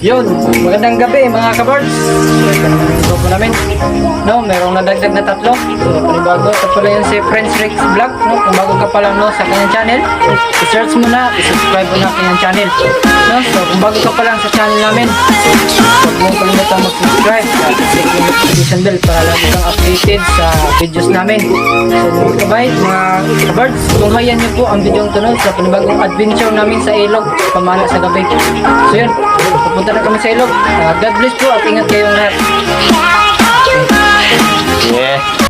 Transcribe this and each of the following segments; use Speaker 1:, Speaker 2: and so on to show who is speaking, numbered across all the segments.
Speaker 1: Yun, magandang gabi mga naman yung grupo namin. No, merong nadagdag na tatlo. So, panibago, ito pala yun si Prince Rex Vlog. No, kung bago ka pa lang no, sa kanyang channel, i-search mo na, i-subscribe mo na ang kanyang channel. No, so kung bago ka pa lang sa channel namin, huwag mong kalimutan mag-subscribe at click yung notification bell para lagi kang updated sa videos namin. So, kabait, mga kabirds, tunghayan niyo po ang video tunod sa panibagong adventure namin sa ilog, pamana sa gabi. So yun, pupunta na kami sa ilog. Ah, God bless po at ingat kayong lahat.
Speaker 2: Yeah.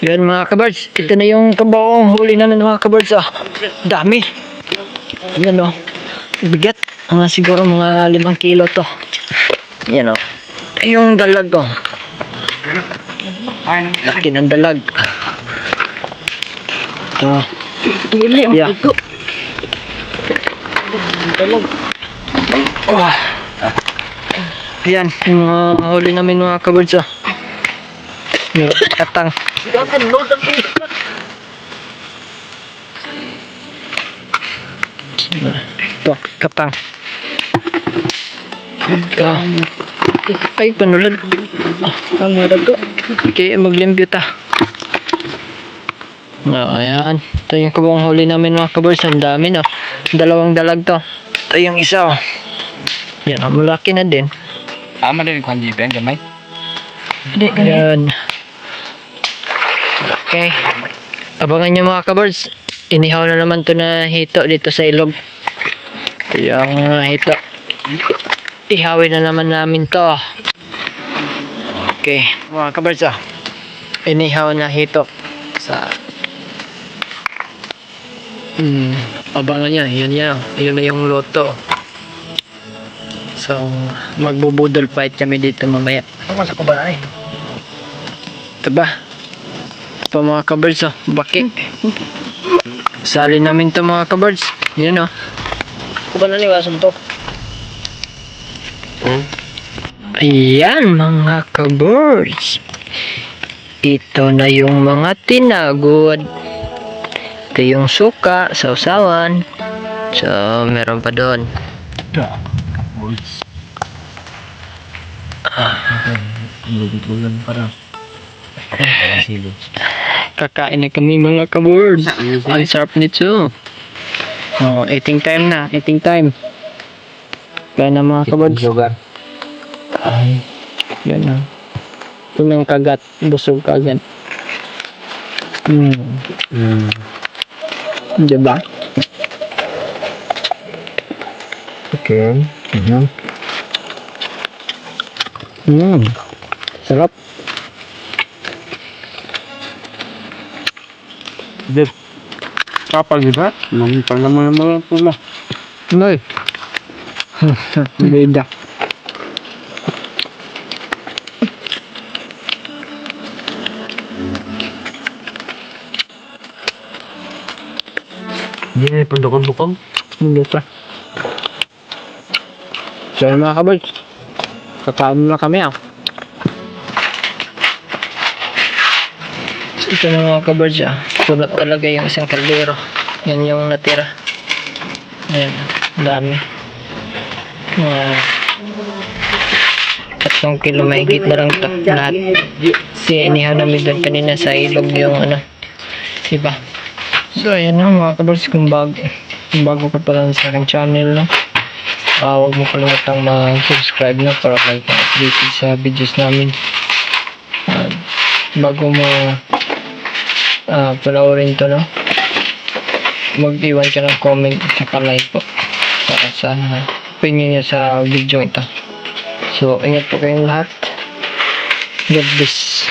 Speaker 3: Yan mga kabirds, ito na yung kabawang huli na ng mga kabirds ah. Dami. Yan oh. Bigat. Mga siguro mga limang kilo to. Yan oh. Yung dalag oh. Laki ng dalag. Ito. Yeah. Oh. Ayan, yung mga huli namin mga kabirds ah. Yung katang. Ito, katang. Ito. Ay, panulad. Ang marag ko. Okay, maglimpyo ta. Oh, ayan. Ito yung kabong huli namin mga kabers. Ang dami no. Dalawang dalag to. Ito yung isa oh. Yan, ang malaki na din.
Speaker 2: Ama din kung hindi ben gamay.
Speaker 3: Yan. Okay. Abangan nyo mga kabirds. Inihaw na naman to na hito dito sa ilog. Yung hito. Ihawin na naman namin to. Okay. Mga kabirds ah. Inihaw na hito sa Hmm, abangan niya, yun yan. Yun na yung loto. So, magbubudol fight kami dito mamaya.
Speaker 2: Ako sa.
Speaker 3: Ito ba? Ito mga kabirds oh, baki. Sali namin to mga kabirds. Yan oh.
Speaker 2: Kubanay wasan to.
Speaker 3: Ayan mga kabirds. Ito na yung mga tinagod. Ito yung suka, sausawan. So, meron pa doon.
Speaker 2: Bulan para.
Speaker 3: Kakain na kami mga kabirds. Ang sarap nito. Oh, eating time na. Eating time. Kaya na mga kabirds.
Speaker 2: Lugar.
Speaker 3: Ay, yan na. Ito na kagat. Busog kagat. Hmm.
Speaker 2: Hmm.
Speaker 3: Diba?
Speaker 2: Okay. Mhm.
Speaker 3: Hmm. Sarap.
Speaker 2: Dip. Kapal di ba? Mami pa naman naman pula.
Speaker 3: Noy. Bida.
Speaker 2: Hindi na pagdukog-dukog.
Speaker 3: Hindi pa. So yun mga kabal. Kakain na kami ah. Ito mga kabal ah. Sunod talaga yung isang kaldero. Yan yung natira. Ayan. Dami. Mga tatlong kilo mahigit na lang. Lahat. Si inihaw namin doon kanina sa ilog yung ano. Diba? So, ayan na mga kabals, kung bago, kung bago ka pa sa aking channel, no? Ah, huwag mo kalimutang mag-subscribe na para kayo updated sa videos namin. Ah, bago mo ah, panoorin to, no? Mag-iwan ka ng comment saka like po para sa opinion niya sa video ito. So, ingat po kayong lahat. God bless.